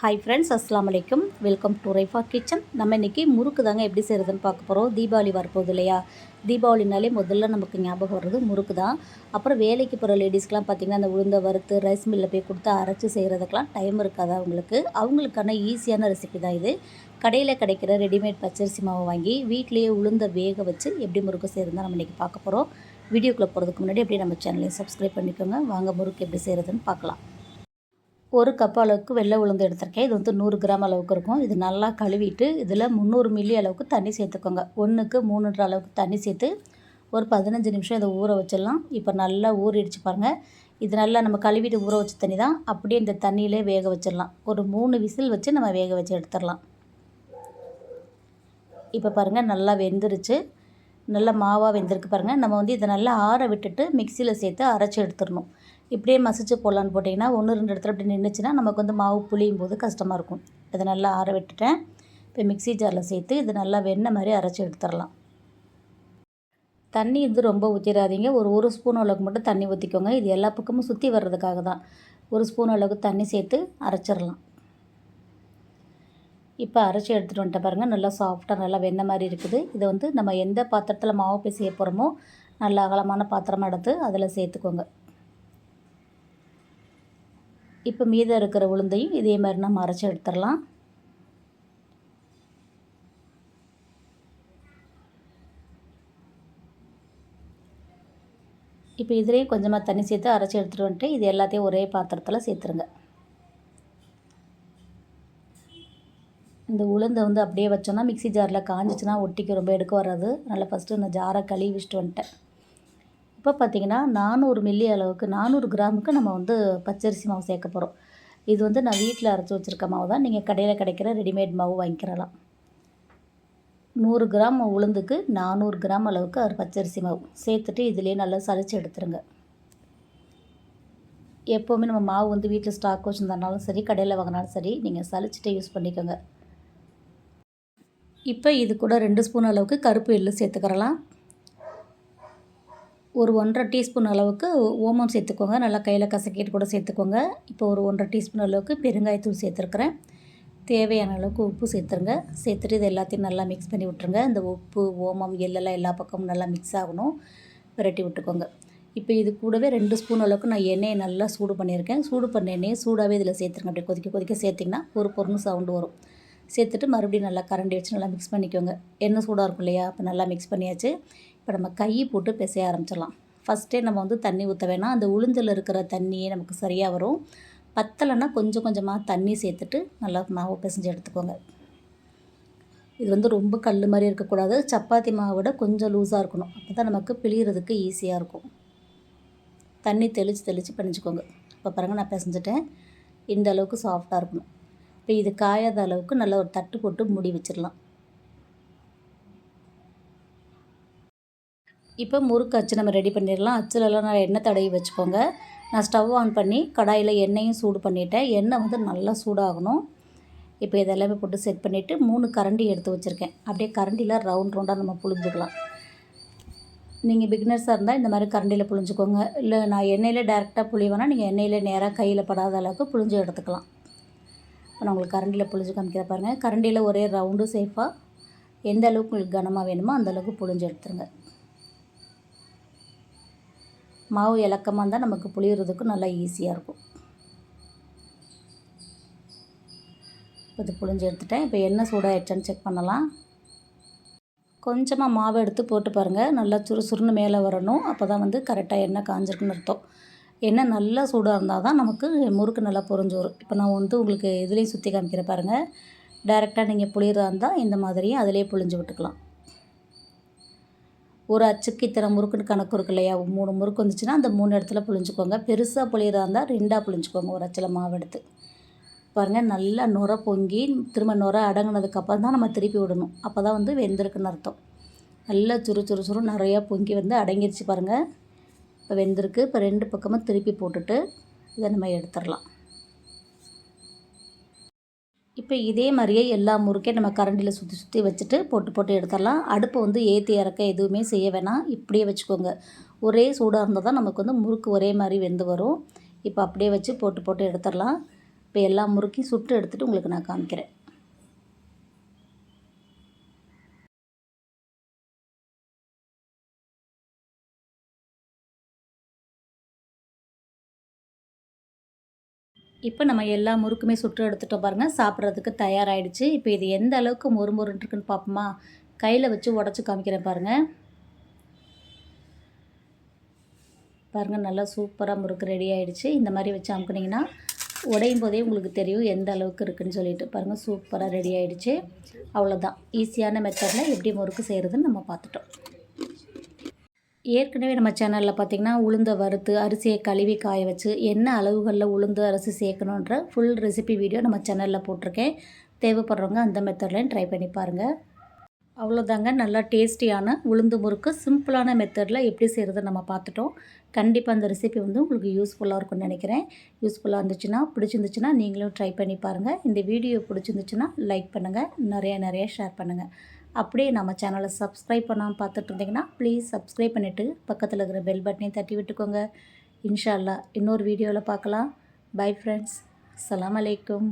Hi friends அஸ்லாம் வலைக்கம் welcome to Raifa kitchen நம்ம இன்றைக்கி முறுக்கு தாங்க எப்படி செய்கிறதுன்னு பார்க்க போகிறோம் தீபாவளி வரப்போகுது இல்லையா? தீபாவளினாலே முதல்ல நமக்கு ஞாபகம் வர்றது முறுக்கு தான் அப்புறம் வேலைக்கு போகிற லேடிஸ்க்கெலாம் பார்த்திங்கன்னா அந்த உளுந்த வறுத்து ரைஸ் மில்லில் போய் கொடுத்து அரைச்சி செய்கிறதுக்கெலாம் டைம் இருக்காது அவங்களுக்கு? அவங்களுக்கான ஈஸியான ரெசிபி தான் இது. கடையில் கிடைக்கிற ரெடிமேட் பச்சரிசி மாவை வாங்கி வீட்லேயே உளுந்த வேக வச்சு எப்படி முறுக்கு செய்கிறது நம்ம இன்றைக்கி பார்க்க போகிறோம் வீடியோக்குள்ளே போகிறதுக்கு முன்னாடி அப்படியே நம்ம சேனலையும் சப்ஸ்கிரைப் பண்ணிக்கோங்க. வாங்க முறுக்கு எப்படி செய்கிறதுன்னு பார்க்கலாம். ஒரு கப் அளவுக்கு வெள்ளை உளுந்து எடுத்திருக்கேன். இது வந்து நூறு கிராம் அளவுக்கு இருக்கும். இது நல்லா கழுவிட்டு இதில் முந்நூறு மில்லி அளவுக்கு தண்ணி சேர்த்துக்கோங்க. ஒன்றுக்கு மூணுன்ற அளவுக்கு தண்ணி சேர்த்து ஒரு பதினஞ்சு நிமிஷம் இதை ஊற வச்சிடலாம். இப்போ நல்லா ஊறிடுச்சு பாருங்கள் இது நல்லா நம்ம கழுவிட்டு ஊற வச்ச தண்ணி தான் அப்படியே இந்த தண்ணியிலே வேக வச்சிடலாம். ஒரு மூணு விசில் வச்சு நம்ம வேக வச்சு எடுத்துடலாம். இப்போ பாருங்கள் நல்லா வெந்துருச்சு. நல்லா மாவாக வெந்திருக்கு பாருங்கள் நம்ம வந்து இதை நல்லா ஆற விட்டுட்டு மிக்சியில் சேர்த்து அரைச்சி எடுத்துடணும். இப்படியே மசிச்சு போடலான்னு போட்டிங்கன்னா ஒன்று ரெண்டு இடத்துல அப்படி நின்றுச்சுன்னா நமக்கு வந்து மாவு புளியும் போது கஷ்டமாக இருக்கும். இதை நல்லா ஆற விட்டுட்டேன். இப்போ மிக்சி ஜாரில் சேர்த்து இது நல்லா வெண்ணெய் மாதிரி அரைச்சி எடுத்துடலாம். தண்ணி வந்து ரொம்ப ஊற்றிடாதீங்க ஒரு ஒரு ஸ்பூன் அளவுக்கு மட்டும் தண்ணி ஊற்றிக்கோங்க இது எல்லா பக்கமும் சுற்றி வர்றதுக்காக தான். ஒரு ஸ்பூன் அளவுக்கு தண்ணி சேர்த்து அரைச்சிடலாம். இப்போ அரைச்சி எடுத்துகிட்டு வந்துட்ட பாருங்கள் நல்லா சாஃப்டாக நல்லா வெண்ணெய் மாதிரி இருக்குது. இதை வந்து நம்ம எந்த பாத்திரத்தில் மாவு பிசைய செய்ய போகிறோமோ நல்ல அகலமான பாத்திரமாக எடுத்து அதில் சேர்த்துக்கோங்க. இப்போ மீதம் இருக்கிற உளுந்தையும் இதே மாதிரி நம்ம அரைச்சி எடுத்துடலாம். இப்போ இதுலேயும் கொஞ்சமாக தண்ணி சேர்த்து அரைச்சி எடுத்துகிட்டு வந்துட்டு இது எல்லாத்தையும் ஒரே பாத்திரத்தில் சேர்த்துருங்க. இந்த உளுந்தை வந்து அப்படியே வச்சோன்னா மிக்சி ஜாரில் காஞ்சிச்சுன்னா ஒட்டிக்கு ரொம்ப எடுக்க வராது. அதனால் ஃபஸ்ட்டு இந்த ஜாரை கழுவி வச்சுட்டு வந்துட்டேன். இப்போ பார்த்திங்கன்னா நானூறு மில்லி அளவுக்கு நானூறு கிராமுக்கு நம்ம வந்து பச்சரிசி மாவு சேர்க்க போகிறோம் இது வந்து நான் வீட்டில் அரைச்சி வச்சுருக்க மாவு தான். நீங்கள் கடையில் கிடைக்கிற ரெடிமேட் மாவு வாங்கிக்கிறலாம். நூறு கிராம் உளுந்துக்கு நானூறு கிராம் அளவுக்கு ஒரு பச்சரிசி மாவு. சேர்த்துட்டு இதுலேயே நல்லா சளிச்சு எடுத்துருங்க. எப்போவுமே நம்ம மாவு வந்து வீட்டில் ஸ்டாக் வச்சுருந்தனாலும் சரி கடையில் வாங்கினாலும் சரி நீங்கள் சளிச்சிட்டு யூஸ் பண்ணிக்கோங்க. இப்போ இது கூட ரெண்டு ஸ்பூன் அளவுக்கு கருப்பு எள்ளு சேர்த்துக்கிறலாம். ஒரு ஒன்றரை டீஸ்பூன் அளவுக்கு ஓமம் சேர்த்துக்கோங்க. நல்லா கையில் கசக்கிட்டு கூட சேர்த்துக்கோங்க. இப்போ ஒரு ஒன்றரை டீஸ்பூன் அளவுக்கு பெருங்காயத்தூள் சேர்த்துருக்குறேன். தேவையான அளவுக்கு உப்பு சேர்த்துருங்க. சேர்த்துட்டு இது எல்லாத்தையும் நல்லா மிக்ஸ் பண்ணி விட்ருங்க இந்த உப்பு ஓமம் எள்ளெல்லாம் எல்லா பக்கமும் நல்லா மிக்ஸ் ஆகணும். விரட்டி விட்டுக்கோங்க. இப்போ இது கூடவே ரெண்டு ஸ்பூன் அளவுக்கு நான் எண்ணெயை நல்லா சூடு பண்ணியிருக்கேன். சூடு பண்ண எண்ணெயை சூடாகவே இதில் சேர்த்துருங்க. அப்படியே கொதிக்க கொதிக்க சேர்த்திங்கன்னா ஒரு பொருள் சவுண்டு வரும். சேர்த்துட்டு மறுபடியும் நல்லா கரண்டி வச்சு நல்லா மிக்ஸ் பண்ணிக்கோங்க. எண்ணெய் சூடாக இருக்கும் இல்லையா? அப்போ நல்லா மிக்ஸ் பண்ணியாச்சு. இப்போ நம்ம கை போட்டு பிசைய ஆரம்பிச்சிடலாம். ஃபஸ்ட்டே நம்ம வந்து தண்ணி ஊற்ற வேணாம். அந்த உளுந்தில் இருக்கிற தண்ணியே நமக்கு சரியாக வரும். பத்தலைன்னா கொஞ்சம் கொஞ்சமாக தண்ணி சேர்த்துட்டு நல்லா மாவு பிசைஞ்சு எடுத்துக்கோங்க. இது வந்து ரொம்ப கல் மாதிரி இருக்கக்கூடாது. சப்பாத்தி மாவை விட கொஞ்சம் லூஸாக இருக்கணும். அப்போ தான் நமக்கு பிழிகிறதுக்கு ஈஸியாக இருக்கும். தண்ணி தெளித்து தெளித்து பண்ணிச்சுக்கோங்க இப்போ பாருங்கள் நான் பிசைஞ்சிட்டேன். இந்த அளவுக்கு சாஃப்டாக இருக்கணும். இப்போ இது காயாத அளவுக்கு நல்லா ஒரு தட்டு போட்டு மூடி வச்சிடலாம் இப்போ முறுக்கு அச்சு நம்ம ரெடி பண்ணிடலாம் அச்சுலலாம் நான் எண்ணெய் தடவி வச்சுக்கோங்க. நான் ஸ்டவ் ஆன் பண்ணி கடாயில் எண்ணெயும் சூடு பண்ணிவிட்டேன் எண்ணெய் வந்து நல்லா சூடாகணும். இப்போ இதெல்லாமே போட்டு செட் பண்ணிவிட்டு மூணு கரண்டி எடுத்து வச்சுருக்கேன். அப்படியே கரண்டியில் ரவுண்ட் ரவுண்டாக நம்ம புழிஞ்சுக்கலாம். நீங்கள் பிகினர்ஸாக இருந்தால் இந்த மாதிரி கரண்டியில் புழிஞ்சுக்கோங்க. இல்லை நான் எண்ணெயில் டேரெக்டாக புழிவேனா நீங்கள் எண்ணெயில் நேராக கையில் படாத அளவுக்கு புழிஞ்சு எடுத்துக்கலாம். இப்போ நான் உங்களுக்கு கரண்டியில் புழிஞ்சு காமிக்கிற பாருங்கள் கரண்டியில் ஒரே ரவுண்டு சேஃபாக எந்த அளவுக்கு உங்களுக்கு கனமாக வேணுமோ அந்தளவுக்கு புழிஞ்சு எடுத்துருங்க. மாவு இலக்கமாக இருந்தால் நமக்கு புளியறதுக்கும் நல்லா ஈஸியாக இருக்கும். இப்போ இது புளிஞ்சு எடுத்துட்டேன். இப்போ என்ன சூடாகிடுச்சான்னு செக் பண்ணலாம். கொஞ்சமாக மாவு எடுத்து போட்டு பாருங்கள் நல்லா சுறுசுறுன்னு மேலே வரணும். அப்போ தான் வந்து கரெக்டாக எண்ணெய் காஞ்சிருக்குன்னு அர்த்தம். எண்ணெய் நல்லா சூடாக இருந்தால் தான் நமக்கு முறுக்கு நல்லா பொறிஞ்சு வரும். இப்போ நான் வந்து உங்களுக்கு இதுலேயும் சுற்றி காமிக்கிற பாருங்கள் டைரெக்டாக நீங்கள் புளியறதா இருந்தால் இந்த மாதிரியும் அதிலே புளிஞ்சு விட்டுக்கலாம். ஒரு அச்சுக்கு இத்தனை முறுக்குன்னு கணக்கு இருக்கு இல்லையா? மூணு முறுக்கு வந்துச்சுன்னா அந்த மூணு இடத்துல புளிஞ்சுக்கோங்க. பெருசாக புளியறா இருந்தால் ரெண்டாக புளிஞ்சுக்கோங்க ஒரு அச்சில் மாவு எடுத்து. பாருங்கள் நல்லா நுர பொங்கி திரும்ப நுர அடங்கினதுக்கப்புறம் தான் நம்ம திருப்பி விடணும். அப்போ தான் வந்து வெந்திருக்குன்னு அர்த்தம். நல்லா சுறு சுறு சுறு நிறையா பொங்கி வந்து அடங்கிருச்சு பாருங்கள் இப்போ வெந்திருக்கு. இப்போ ரெண்டு பக்கமும் திருப்பி போட்டுட்டு இதை நம்ம எடுத்துடலாம். இப்போ இதே மாதிரியே எல்லா முறுக்கையும் நம்ம கரண்டியில் சுற்றி சுற்றி வச்சுட்டு போட்டு போட்டு எடுத்துடலாம். அடுப்பை வந்து ஏற்றி இறக்க எதுவுமே செய்ய வேணாம். இப்படியே வச்சுக்கோங்க. ஒரே சூடாக இருந்தால் தான் நமக்கு வந்து முறுக்கு ஒரே மாதிரி வெந்து வரும். இப்போ அப்படியே வச்சு போட்டு போட்டு எடுத்துடலாம். இப்போ எல்லா முறுக்கையும் சுட்டு எடுத்துகிட்டு உங்களுக்கு நான் காமிக்கிறேன். இப்போ நம்ம எல்லா முறுக்குமே சுட்டு எடுத்துட்டோம் பாருங்கள் சாப்பிட்றதுக்கு தயாராகிடுச்சு இப்போ இது எந்த அளவுக்கு மொறு மொறுன்னு இருக்குன்னு பார்ப்போமா கையில் வச்சு உடச்சி காமிக்கிறேன் பாருங்கள் பாருங்கள் நல்லா சூப்பராக முறுக்கு ரெடி ஆகிடுச்சு இந்த மாதிரி வச்சு அமுக்குனிங்கன்னா உடையும் போதே உங்களுக்கு தெரியும் எந்த அளவுக்கு இருக்குதுன்னு சொல்லிட்டு. பாருங்கள் சூப்பராக ரெடி ஆகிடுச்சு அவ்வளோதான் ஈஸியான மெத்தடில் எப்படி முறுக்கு செய்கிறதுன்னு நம்ம பார்த்துட்டோம். ஏற்கனவே நம்ம சேனலில் பார்த்திங்கன்னா உளுந்த வறுத்து அரிசியை கழுவி காய வச்சு என்ன அளவுகளில் உளுந்து அரிசி சேர்க்கணுன்ற ஃபுல் ரெசிபி வீடியோ நம்ம சேனலில் போட்டிருக்கேன். தேவைப்படுறவங்க அந்த மெத்தட்லையும் ட்ரை பண்ணி பாருங்கள் அவ்வளோதாங்க நல்லா டேஸ்டியான உளுந்து முறுக்கு. சிம்பிளான மெத்தடில் எப்படி செய்கிறத நம்ம பார்த்துட்டோம். கண்டிப்பாக அந்த ரெசிபி வந்து உங்களுக்கு யூஸ்ஃபுல்லாக இருக்கும்னு நினைக்கிறேன். யூஸ்ஃபுல்லாக இருந்துச்சுன்னா பிடிச்சிருந்துச்சுன்னா நீங்களும் ட்ரை பண்ணி பாருங்கள் இந்த வீடியோ பிடிச்சிருந்துச்சுன்னா லைக் பண்ணுங்கள் நிறைய நிறைய ஷேர் பண்ணுங்கள் அப்படியே நம்ம சேனலை சப்ஸ்கிரைப் பண்ணாமல் பார்த்துட்டு இருந்தீங்கன்னா ப்ளீஸ் சப்ஸ்கிரைப் பண்ணிவிட்டு பக்கத்தில் இருக்கிற பெல் பட்டனையும் தட்டி விட்டுக்கோங்க. இன்ஷால்லா இன்னொரு வீடியோவில் பார்க்கலாம். பை ஃப்ரெண்ட்ஸ் அலாம் அலைக்கும்